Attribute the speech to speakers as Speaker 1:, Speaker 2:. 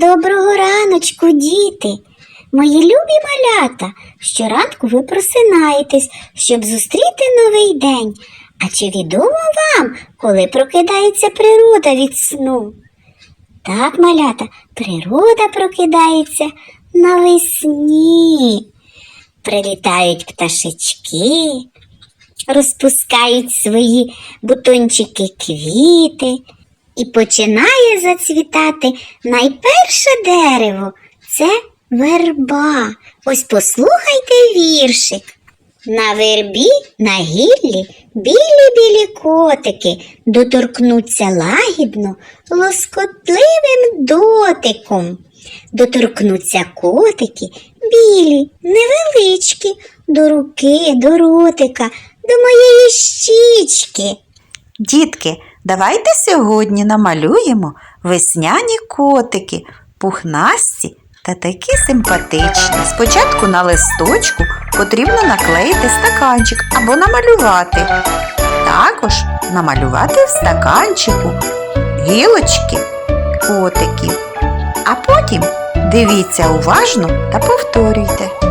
Speaker 1: Доброго раночку, діти! Мої любі малята, щоранку ви просинаєтесь, щоб зустріти новий день. А чи відомо вам, коли прокидається природа від сну? Так, малята, природа прокидається навесні. Прилітають пташечки, розпускають свої бутончики квіти, і починає зацвітати найперше дерево це верба. Ось послухайте віршик. На вербі на гіллі білі-білі котики доторкнуться лагідно лоскотливим дотиком. Доторкнуться котики білі, невеличкі, до руки, до ротика, до моєї щічки.
Speaker 2: Дітки, давайте сьогодні намалюємо весняні котики, пухнасті та такі симпатичні. Спочатку на листочку потрібно наклеїти стаканчик або намалювати. Також намалювати в стаканчику гілочки котиків. А потім дивіться уважно та повторюйте.